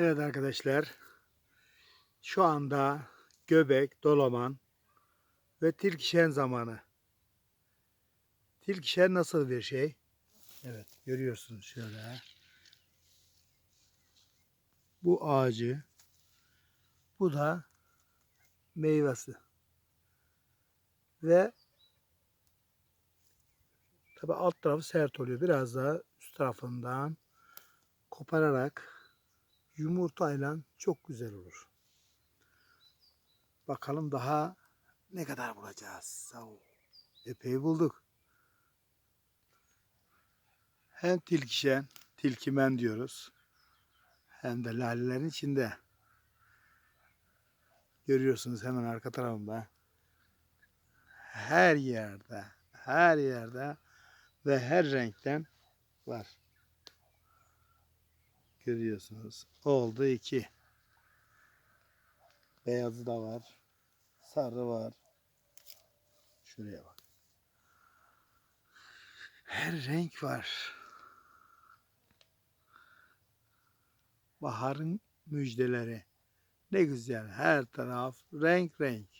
Evet arkadaşlar. Şu anda göbek, dolaman ve tilkişen zamanı. Tilkişen nasıl bir şey? Evet görüyorsunuz şöyle. Bu ağacı. Bu da meyvesi. Ve tabi alt tarafı sert oluyor. Biraz daha üst tarafından kopararak yumurtayla çok güzel olur. Bakalım daha ne kadar bulacağız. Epey bulduk. Hem tilkişen, tilkimen diyoruz. Hem de lalelerin içinde. Görüyorsunuz hemen arka tarafında. Her yerde, her yerde ve her renkten var. Görüyorsunuz. Oldu iki. Beyazı da var. Sarı var. Şuraya bak. Her renk var. Baharın müjdeleri. Ne güzel. Her taraf renk renk.